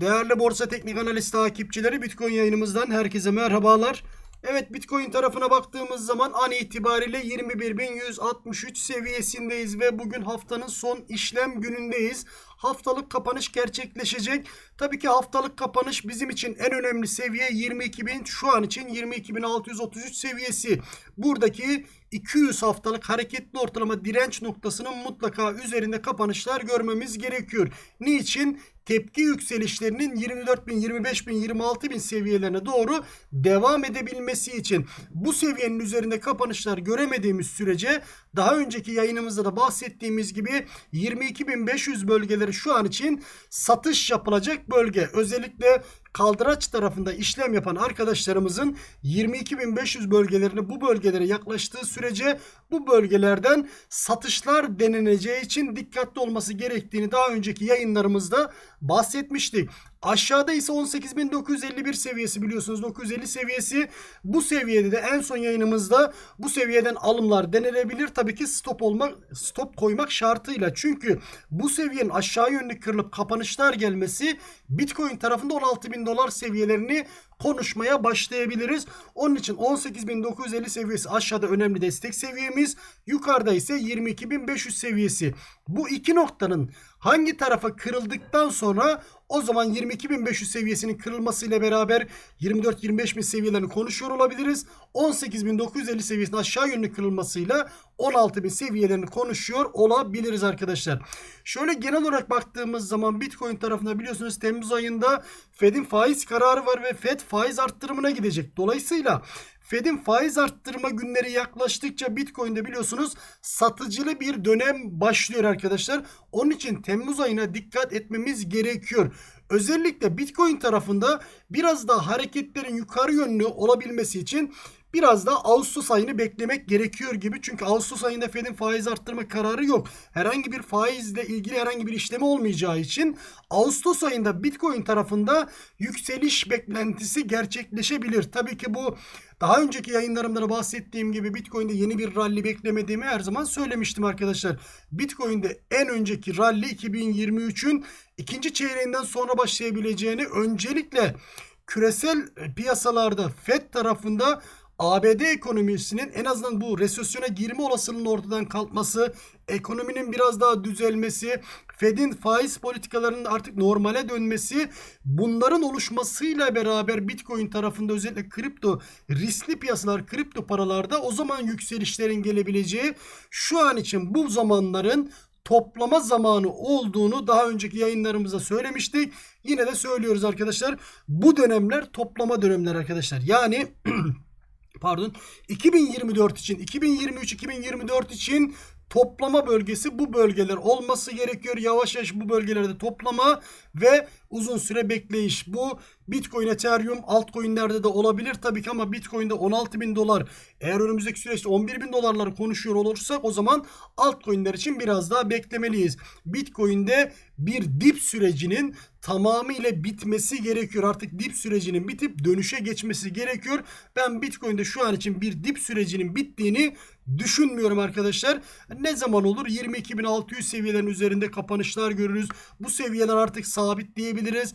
Değerli borsa teknik analiz takipçileri Bitcoin yayınımızdan herkese merhabalar. Evet Bitcoin tarafına baktığımız zaman an itibariyle 21.163 seviyesindeyiz ve bugün haftanın son işlem günündeyiz. Haftalık kapanış gerçekleşecek. Tabii ki haftalık kapanış bizim için en önemli seviye 22.000 şu an için 22.633 seviyesi. Buradaki 200 haftalık hareketli ortalama direnç noktasının mutlaka üzerinde kapanışlar görmemiz gerekiyor. Niçin? Tepki yükselişlerinin 24.000, 25.000, 26.000 seviyelerine doğru devam edebilmesi için bu seviyenin üzerinde kapanışlar göremediğimiz sürece daha önceki yayınımızda da bahsettiğimiz gibi 22.500 bölgeleri şu an için satış yapılacak bölge. Özellikle kaldıraç tarafında işlem yapan arkadaşlarımızın 22.500 bölgelerini bu bölgelere yaklaştığı sürece bu bölgelerden satışlar deneneceği için dikkatli olması gerektiğini daha önceki yayınlarımızda bahsetmiştik. Aşağıda ise 18.951 seviyesi biliyorsunuz 950 seviyesi. Bu seviyede de en son yayınımızda bu seviyeden alımlar denenebilir. Tabii ki stop olmak stop koymak şartıyla. Çünkü bu seviyenin aşağı yönlü kırılıp kapanışlar gelmesi Bitcoin tarafında 16.000 dolar seviyelerini konuşmaya başlayabiliriz. Onun için 18.950 seviyesi aşağıda önemli destek seviyemiz. Yukarıda ise 22.500 seviyesi. Bu iki noktanın hangi tarafa kırıldıktan sonra o zaman 22.500 seviyesinin kırılmasıyla beraber 24-25 bin seviyelerini konuşuyor olabiliriz. 18.950 seviyesinin aşağı yönlü kırılmasıyla 16.000 seviyelerini konuşuyor olabiliriz arkadaşlar. Şöyle genel olarak baktığımız zaman Bitcoin tarafında biliyorsunuz Temmuz ayında Fed'in faiz kararı var ve Fed faiz arttırımına gidecek. Dolayısıyla Fed'in faiz arttırma günleri yaklaştıkça Bitcoin'de biliyorsunuz satıcılı bir dönem başlıyor arkadaşlar. Onun için Temmuz ayına dikkat etmemiz gerekiyor. Özellikle Bitcoin tarafında biraz daha hareketlerin yukarı yönlü olabilmesi için biraz da Ağustos ayını beklemek gerekiyor gibi. Çünkü Ağustos ayında Fed'in faiz arttırma kararı yok. Herhangi bir faizle ilgili herhangi bir işlemi olmayacağı için Ağustos ayında Bitcoin tarafında yükseliş beklentisi gerçekleşebilir. Tabii ki bu daha önceki yayınlarımda da bahsettiğim gibi Bitcoin'de yeni bir rally beklemediğimi her zaman söylemiştim arkadaşlar. Bitcoin'de en önceki rally 2023'ün ikinci çeyreğinden sonra başlayabileceğini öncelikle küresel piyasalarda FED tarafında ABD ekonomisinin en azından bu resesyona girme olasılığının ortadan kalkması, ekonominin biraz daha düzelmesi, Fed'in faiz politikalarının artık normale dönmesi, bunların oluşmasıyla beraber Bitcoin tarafında özellikle kripto riskli piyasalar, kripto paralarda o zaman yükselişlerin gelebileceği şu an için bu zamanların toplama zamanı olduğunu daha önceki yayınlarımızda söylemiştik. Yine de söylüyoruz arkadaşlar. Bu dönemler toplama dönemler arkadaşlar. Yani pardon 2024 için 2023-2024 için toplama bölgesi bu bölgeler olması gerekiyor. Yavaş yavaş bu bölgelerde toplama ve uzun süre bekleyiş. Bu Bitcoin, Ethereum, altcoin'lerde de olabilir tabii ki ama Bitcoin'de 16 bin dolar eğer önümüzdeki süreçte 11 bin dolarları konuşuyor olursak o zaman altcoin'ler için biraz daha beklemeliyiz. Bitcoin'de bir dip sürecinin tamamıyla bitmesi gerekiyor. Artık dip sürecinin bitip dönüşe geçmesi gerekiyor. Ben Bitcoin'de şu an için bir dip sürecinin bittiğini düşünmüyorum arkadaşlar. Ne zaman olur? 22.600 seviyelerin üzerinde kapanışlar görürüz. Bu seviyeler artık sabit diyebiliriz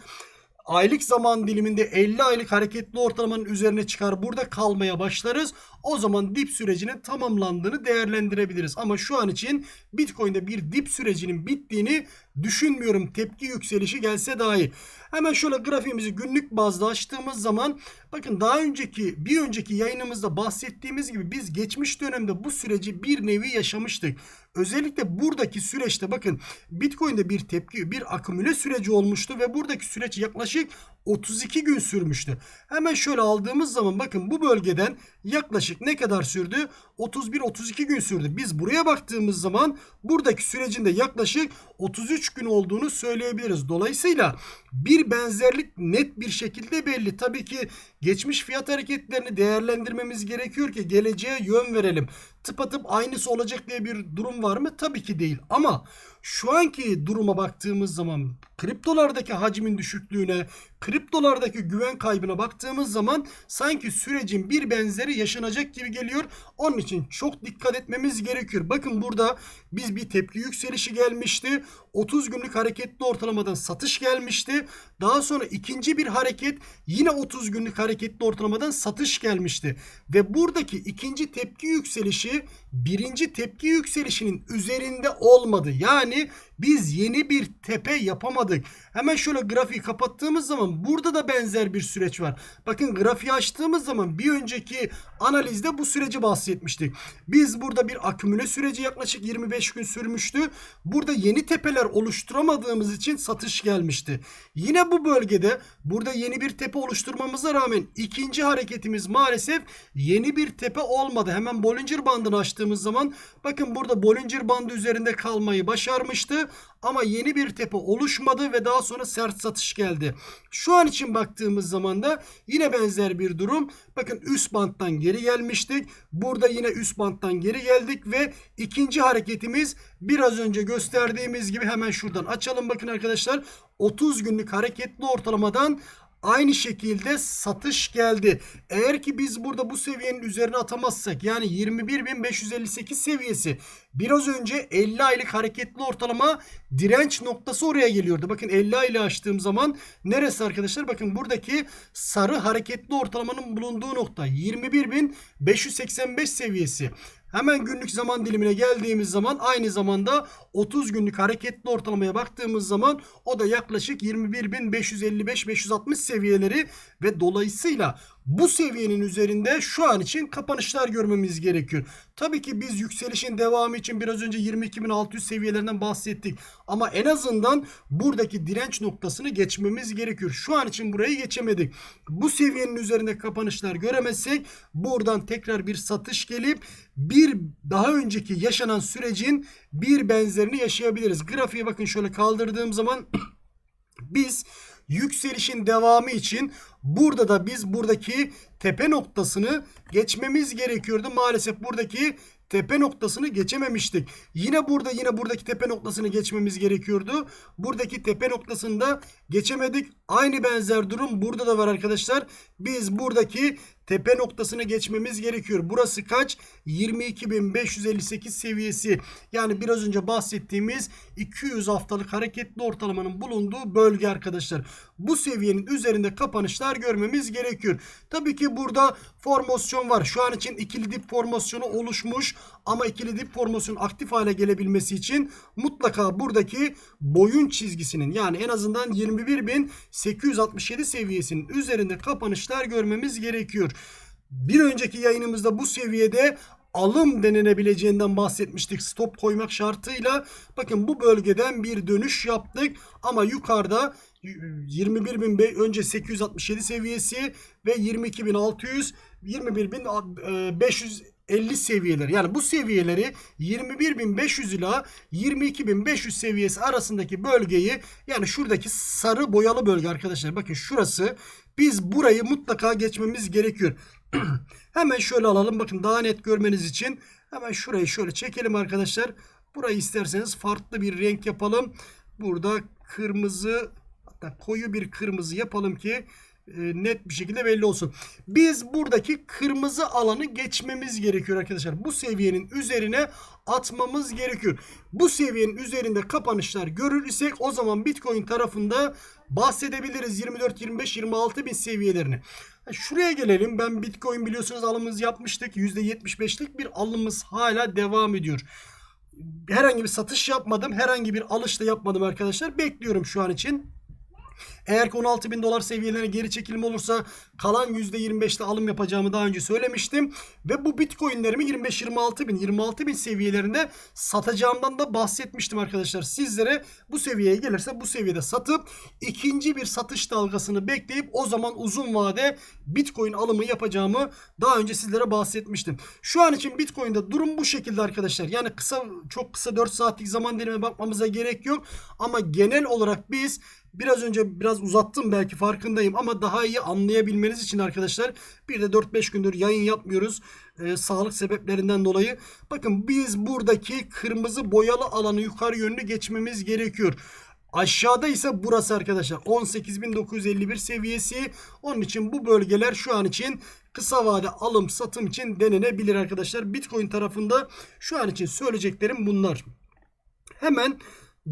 aylık zaman diliminde 50 aylık hareketli ortalamanın üzerine çıkar burada kalmaya başlarız. O zaman dip sürecinin tamamlandığını değerlendirebiliriz. Ama şu an için Bitcoin'de bir dip sürecinin bittiğini düşünmüyorum. Tepki yükselişi gelse dahi. Hemen şöyle grafiğimizi günlük bazda açtığımız zaman bakın daha önceki bir önceki yayınımızda bahsettiğimiz gibi biz geçmiş dönemde bu süreci bir nevi yaşamıştık. Özellikle buradaki süreçte bakın Bitcoin'de bir tepki, bir akümüle süreci olmuştu ve buradaki süreç yaklaşık 32 gün sürmüştü. Hemen şöyle aldığımız zaman bakın bu bölgeden yaklaşık ne kadar sürdü? 31-32 gün sürdü. Biz buraya baktığımız zaman buradaki sürecin de yaklaşık 33 gün olduğunu söyleyebiliriz. Dolayısıyla bir benzerlik net bir şekilde belli. Tabii ki geçmiş fiyat hareketlerini değerlendirmemiz gerekiyor ki geleceğe yön verelim. Tıpatıp aynısı olacak diye bir durum var mı? Tabii ki değil. Ama şu anki duruma baktığımız zaman kriptolardaki hacmin düşüklüğüne, kriptolardaki güven kaybına baktığımız zaman sanki sürecin bir benzeri yaşanacak gibi geliyor. Onun için çok dikkat etmemiz gerekiyor. Bakın burada biz bir tepki yükselişi gelmişti. 30 günlük hareketli ortalamadan satış gelmişti. Daha sonra ikinci bir hareket yine 30 günlük hareketli ortalamadan satış gelmişti. Ve buradaki ikinci tepki yükselişi birinci tepki yükselişinin üzerinde olmadı. Yani பண்ணி biz yeni bir tepe yapamadık. Hemen şöyle grafiği kapattığımız zaman burada da benzer bir süreç var. Bakın grafiği açtığımız zaman bir önceki analizde bu süreci bahsetmiştik. Biz burada bir akümüle süreci yaklaşık 25 gün sürmüştü. Burada yeni tepeler oluşturamadığımız için satış gelmişti. Yine bu bölgede burada yeni bir tepe oluşturmamıza rağmen ikinci hareketimiz maalesef yeni bir tepe olmadı. Hemen Bollinger bandını açtığımız zaman bakın burada Bollinger bandı üzerinde kalmayı başarmıştı. Ama yeni bir tepe oluşmadı ve daha sonra sert satış geldi. Şu an için baktığımız zaman da yine benzer bir durum. Bakın üst banttan geri gelmiştik. Burada yine üst banttan geri geldik ve ikinci hareketimiz biraz önce gösterdiğimiz gibi hemen şuradan açalım. Bakın arkadaşlar 30 günlük hareketli ortalamadan Aynı şekilde satış geldi. Eğer ki biz burada bu seviyenin üzerine atamazsak yani 21.558 seviyesi biraz önce 50 aylık hareketli ortalama direnç noktası oraya geliyordu. Bakın 50 aylığı açtığım zaman neresi arkadaşlar? Bakın buradaki sarı hareketli ortalamanın bulunduğu nokta 21.585 seviyesi. Hemen günlük zaman dilimine geldiğimiz zaman aynı zamanda 30 günlük hareketli ortalamaya baktığımız zaman o da yaklaşık 21.555-560 seviyeleri ve dolayısıyla bu seviyenin üzerinde şu an için kapanışlar görmemiz gerekiyor. Tabii ki biz yükselişin devamı için biraz önce 22.600 seviyelerinden bahsettik. Ama en azından buradaki direnç noktasını geçmemiz gerekiyor. Şu an için burayı geçemedik. Bu seviyenin üzerinde kapanışlar göremezsek buradan tekrar bir satış gelip bir daha önceki yaşanan sürecin bir benzerini yaşayabiliriz. Grafiğe bakın şöyle kaldırdığım zaman biz yükselişin devamı için burada da biz buradaki tepe noktasını geçmemiz gerekiyordu. Maalesef buradaki tepe noktasını geçememiştik. Yine burada yine buradaki tepe noktasını geçmemiz gerekiyordu. Buradaki tepe noktasında geçemedik. Aynı benzer durum burada da var arkadaşlar. Biz buradaki tepe noktasını geçmemiz gerekiyor. Burası kaç? 22.558 seviyesi. Yani biraz önce bahsettiğimiz 200 haftalık hareketli ortalamanın bulunduğu bölge arkadaşlar. Bu seviyenin üzerinde kapanışlar görmemiz gerekiyor. Tabii ki burada formasyon var. Şu an için ikili dip formasyonu oluşmuş ama ikili dip formasyon aktif hale gelebilmesi için mutlaka buradaki boyun çizgisinin yani en azından 21.867 seviyesinin üzerinde kapanışlar görmemiz gerekiyor. Bir önceki yayınımızda bu seviyede alım denenebileceğinden bahsetmiştik stop koymak şartıyla. Bakın bu bölgeden bir dönüş yaptık ama yukarıda 21.000 önce 867 seviyesi ve 22.600 21.550 seviyeleri yani bu seviyeleri 21.500 ila 22.500 seviyesi arasındaki bölgeyi yani şuradaki sarı boyalı bölge arkadaşlar bakın şurası biz burayı mutlaka geçmemiz gerekiyor. Hemen şöyle alalım bakın daha net görmeniz için hemen şurayı şöyle çekelim arkadaşlar. Burayı isterseniz farklı bir renk yapalım. Burada kırmızı hatta koyu bir kırmızı yapalım ki e, net bir şekilde belli olsun. Biz buradaki kırmızı alanı geçmemiz gerekiyor arkadaşlar. Bu seviyenin üzerine atmamız gerekiyor. Bu seviyenin üzerinde kapanışlar görür o zaman Bitcoin tarafında bahsedebiliriz 24, 25, 26 bin seviyelerini. Şuraya gelelim. Ben Bitcoin biliyorsunuz alımımız yapmıştık. %75'lik bir alımımız hala devam ediyor. Herhangi bir satış yapmadım. Herhangi bir alış da yapmadım arkadaşlar. Bekliyorum şu an için. Eğer ki 16 bin dolar seviyelerine geri çekilme olursa kalan %25'te alım yapacağımı daha önce söylemiştim. Ve bu bitcoinlerimi 25-26 bin 26 bin seviyelerinde satacağımdan da bahsetmiştim arkadaşlar. Sizlere bu seviyeye gelirse bu seviyede satıp ikinci bir satış dalgasını bekleyip o zaman uzun vade bitcoin alımı yapacağımı daha önce sizlere bahsetmiştim. Şu an için bitcoin'de durum bu şekilde arkadaşlar. Yani kısa çok kısa 4 saatlik zaman dilimine bakmamıza gerek yok. Ama genel olarak biz Biraz önce biraz uzattım belki farkındayım ama daha iyi anlayabilmeniz için arkadaşlar bir de 4-5 gündür yayın yapmıyoruz. Ee, sağlık sebeplerinden dolayı. Bakın biz buradaki kırmızı boyalı alanı yukarı yönlü geçmemiz gerekiyor. Aşağıda ise burası arkadaşlar 18.951 seviyesi. Onun için bu bölgeler şu an için kısa vade alım satım için denenebilir arkadaşlar. Bitcoin tarafında şu an için söyleyeceklerim bunlar. Hemen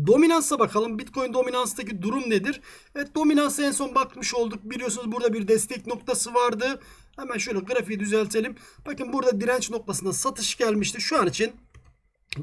dominansa bakalım. Bitcoin dominanstaki durum nedir? Evet dominansa en son bakmış olduk. Biliyorsunuz burada bir destek noktası vardı. Hemen şöyle grafiği düzeltelim. Bakın burada direnç noktasında satış gelmişti. Şu an için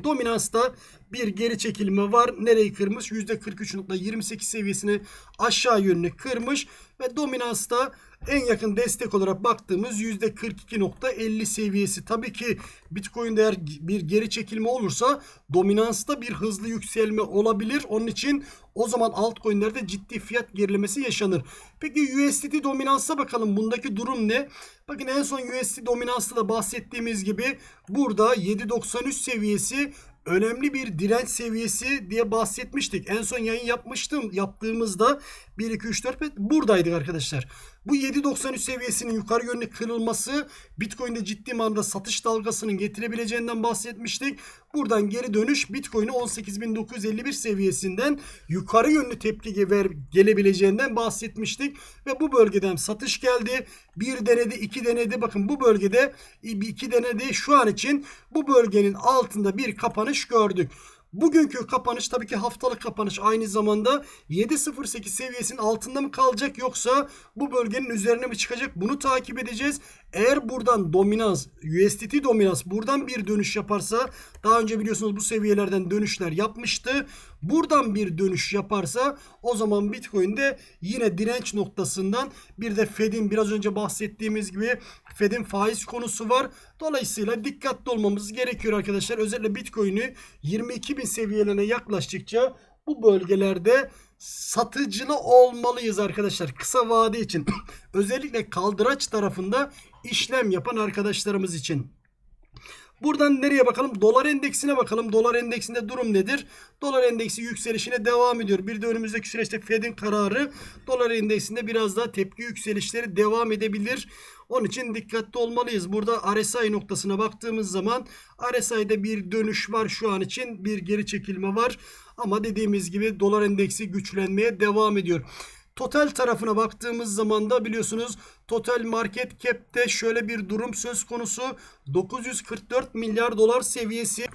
Dominansta bir geri çekilme var. Nereyi kırmış? %43.28 seviyesini aşağı yönlü kırmış. Ve dominansta en yakın destek olarak baktığımız %42.50 seviyesi. Tabii ki Bitcoin'de eğer bir geri çekilme olursa dominansta bir hızlı yükselme olabilir. Onun için o zaman altcoin'lerde ciddi fiyat gerilemesi yaşanır. Peki USDT dominansa bakalım. Bundaki durum ne? Bakın en son USD dominansta da bahsettiğimiz gibi burada 7.93 seviyesi önemli bir direnç seviyesi diye bahsetmiştik. En son yayın yapmıştım. Yaptığımızda 1 2 3 4 buradaydık arkadaşlar. Bu 7.93 seviyesinin yukarı yönlü kırılması Bitcoin'de ciddi manada satış dalgasının getirebileceğinden bahsetmiştik. Buradan geri dönüş Bitcoin'i 18.951 seviyesinden yukarı yönlü tepki ver, gelebileceğinden bahsetmiştik. Ve bu bölgeden satış geldi. Bir denedi, iki denedi. Bakın bu bölgede iki denedi. Şu an için bu bölgenin altında bir kapanış gördük. Bugünkü kapanış tabii ki haftalık kapanış aynı zamanda 7.08 seviyesinin altında mı kalacak yoksa bu bölgenin üzerine mi çıkacak bunu takip edeceğiz. Eğer buradan dominans USDT dominans buradan bir dönüş yaparsa daha önce biliyorsunuz bu seviyelerden dönüşler yapmıştı. Buradan bir dönüş yaparsa o zaman Bitcoin'de yine direnç noktasından bir de Fed'in biraz önce bahsettiğimiz gibi Fed'in faiz konusu var. Dolayısıyla dikkatli olmamız gerekiyor arkadaşlar. Özellikle Bitcoin'i 22 bin seviyelerine yaklaştıkça bu bölgelerde satıcılı olmalıyız arkadaşlar. Kısa vade için özellikle kaldıraç tarafında işlem yapan arkadaşlarımız için. Buradan nereye bakalım? Dolar endeksine bakalım. Dolar endeksinde durum nedir? Dolar endeksi yükselişine devam ediyor. Bir de önümüzdeki süreçte Fed'in kararı dolar endeksinde biraz daha tepki yükselişleri devam edebilir. Onun için dikkatli olmalıyız. Burada RSI noktasına baktığımız zaman RSI'de bir dönüş var şu an için. Bir geri çekilme var. Ama dediğimiz gibi dolar endeksi güçlenmeye devam ediyor. Total tarafına baktığımız zaman da biliyorsunuz Total Market Cap'te şöyle bir durum söz konusu. 944 milyar dolar seviyesi.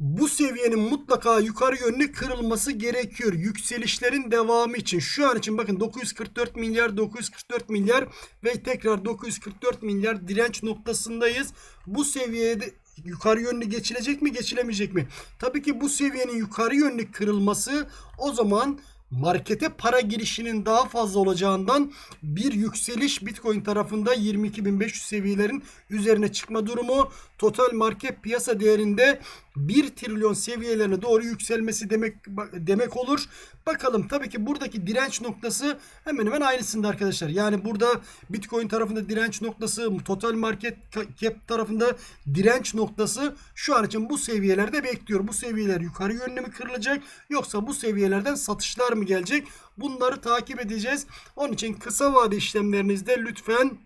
Bu seviyenin mutlaka yukarı yönlü kırılması gerekiyor. Yükselişlerin devamı için. Şu an için bakın 944 milyar 944 milyar ve tekrar 944 milyar direnç noktasındayız. Bu seviyede yukarı yönlü geçilecek mi geçilemeyecek mi? Tabii ki bu seviyenin yukarı yönlü kırılması o zaman markete para girişinin daha fazla olacağından bir yükseliş Bitcoin tarafında 22.500 seviyelerin üzerine çıkma durumu. Total market piyasa değerinde 1 trilyon seviyelerine doğru yükselmesi demek demek olur. Bakalım tabii ki buradaki direnç noktası hemen hemen aynısında arkadaşlar. Yani burada Bitcoin tarafında direnç noktası, total market cap tarafında direnç noktası şu an için bu seviyelerde bekliyor. Bu seviyeler yukarı yönlü mü kırılacak yoksa bu seviyelerden satışlar mı gelecek? Bunları takip edeceğiz. Onun için kısa vade işlemlerinizde lütfen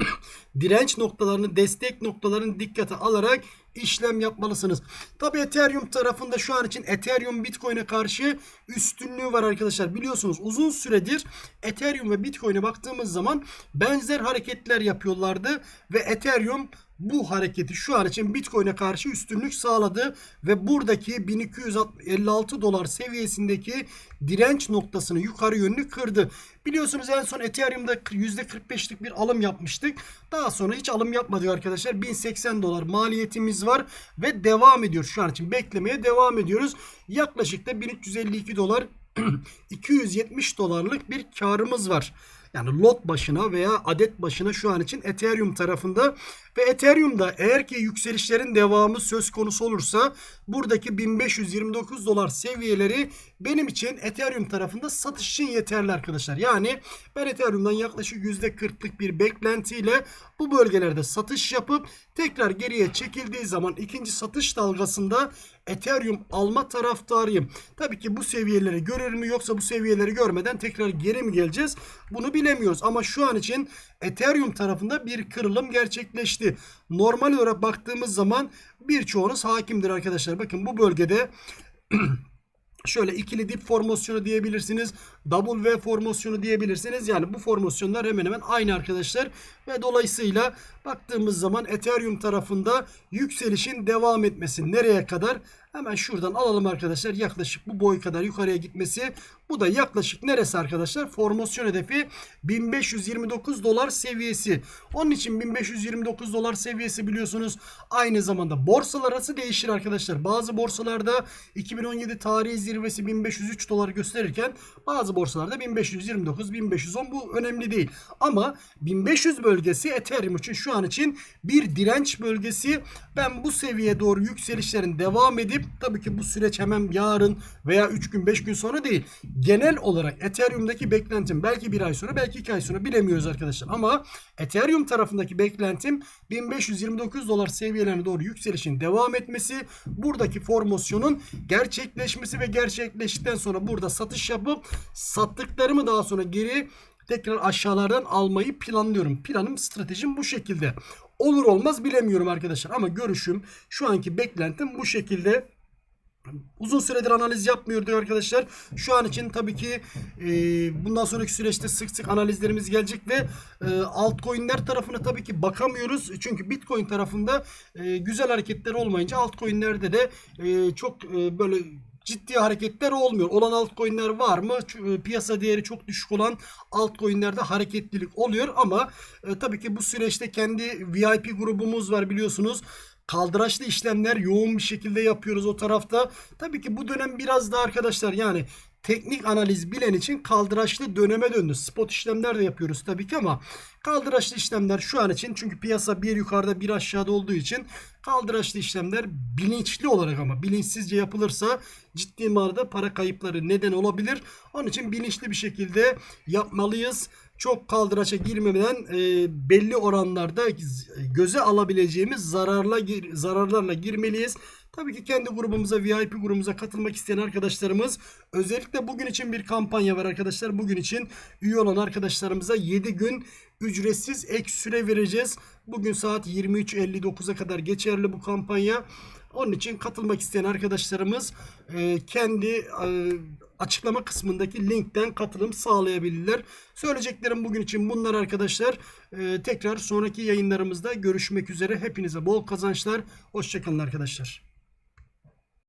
direnç noktalarını, destek noktalarını dikkate alarak işlem yapmalısınız. Tabi Ethereum tarafında şu an için Ethereum Bitcoin'e karşı üstünlüğü var arkadaşlar. Biliyorsunuz uzun süredir Ethereum ve Bitcoin'e baktığımız zaman benzer hareketler yapıyorlardı ve Ethereum bu hareketi şu an için Bitcoin'e karşı üstünlük sağladı ve buradaki 1256 dolar seviyesindeki direnç noktasını yukarı yönlü kırdı. Biliyorsunuz en son Ethereum'da %45'lik bir alım yapmıştık. Daha sonra hiç alım yapmadık arkadaşlar. 1080 dolar maliyetimiz var ve devam ediyor şu an için beklemeye devam ediyoruz. Yaklaşık da 1352 dolar 270 dolarlık bir karımız var. Yani lot başına veya adet başına şu an için Ethereum tarafında ve Ethereum'da eğer ki yükselişlerin devamı söz konusu olursa buradaki 1529 dolar seviyeleri benim için Ethereum tarafında satış için yeterli arkadaşlar. Yani ben Ethereum'dan yaklaşık %40'lık bir beklentiyle bu bölgelerde satış yapıp tekrar geriye çekildiği zaman ikinci satış dalgasında Ethereum alma taraftarıyım. Tabii ki bu seviyeleri görür mü yoksa bu seviyeleri görmeden tekrar geri mi geleceğiz? Bunu bilemiyoruz ama şu an için Ethereum tarafında bir kırılım gerçekleşti. Normal olarak baktığımız zaman birçoğunuz hakimdir arkadaşlar. Bakın bu bölgede şöyle ikili dip formasyonu diyebilirsiniz. Double V formasyonu diyebilirsiniz. Yani bu formasyonlar hemen hemen aynı arkadaşlar. Ve dolayısıyla baktığımız zaman Ethereum tarafında yükselişin devam etmesi nereye kadar? Hemen şuradan alalım arkadaşlar. Yaklaşık bu boy kadar yukarıya gitmesi. Bu da yaklaşık neresi arkadaşlar? Formasyon hedefi 1529 dolar seviyesi. Onun için 1529 dolar seviyesi biliyorsunuz aynı zamanda borsalar arası değişir arkadaşlar. Bazı borsalarda 2017 tarihi zirvesi 1503 dolar gösterirken bazı borsalarda 1529, 1510 bu önemli değil. Ama 1500 bölgesi Ethereum için şu an için bir direnç bölgesi. Ben bu seviyeye doğru yükselişlerin devam edip tabii ki bu süreç hemen yarın veya 3 gün 5 gün sonra değil. Genel olarak Ethereum'daki beklentim belki bir ay sonra belki 2 ay sonra bilemiyoruz arkadaşlar. Ama Ethereum tarafındaki beklentim 1529 dolar seviyelerine doğru yükselişin devam etmesi. Buradaki formasyonun gerçekleşmesi ve gerçekleştikten sonra burada satış yapıp sattıklarımı daha sonra geri tekrar aşağılardan almayı planlıyorum. Planım, stratejim bu şekilde. Olur olmaz bilemiyorum arkadaşlar ama görüşüm şu anki beklentim bu şekilde. Uzun süredir analiz yapmıyorduk arkadaşlar. Şu an için tabii ki e, bundan sonraki süreçte sık sık analizlerimiz gelecek ve e, altcoin'ler tarafına tabii ki bakamıyoruz. Çünkü Bitcoin tarafında e, güzel hareketler olmayınca altcoin'lerde de e, çok e, böyle ciddi hareketler olmuyor. Olan altcoin'ler var mı? E, Piyasa değeri çok düşük olan altcoin'lerde hareketlilik oluyor ama e, tabii ki bu süreçte kendi VIP grubumuz var biliyorsunuz. Kaldıraçlı işlemler yoğun bir şekilde yapıyoruz o tarafta. Tabii ki bu dönem biraz da arkadaşlar yani teknik analiz bilen için kaldıraçlı döneme döndü. Spot işlemler de yapıyoruz tabii ki ama kaldıraçlı işlemler şu an için çünkü piyasa bir yukarıda bir aşağıda olduğu için kaldıraçlı işlemler bilinçli olarak ama bilinçsizce yapılırsa ciddi manada para kayıpları neden olabilir. Onun için bilinçli bir şekilde yapmalıyız. Çok kaldıraça girmeden e, belli oranlarda göze alabileceğimiz zararla zararlarla girmeliyiz. Tabii ki kendi grubumuza, VIP grubumuza katılmak isteyen arkadaşlarımız özellikle bugün için bir kampanya var arkadaşlar. Bugün için üye olan arkadaşlarımıza 7 gün ücretsiz ek süre vereceğiz. Bugün saat 23.59'a kadar geçerli bu kampanya. Onun için katılmak isteyen arkadaşlarımız e, kendi e, açıklama kısmındaki linkten katılım sağlayabilirler. Söyleyeceklerim bugün için bunlar arkadaşlar. E, tekrar sonraki yayınlarımızda görüşmek üzere. Hepinize bol kazançlar. Hoşçakalın arkadaşlar.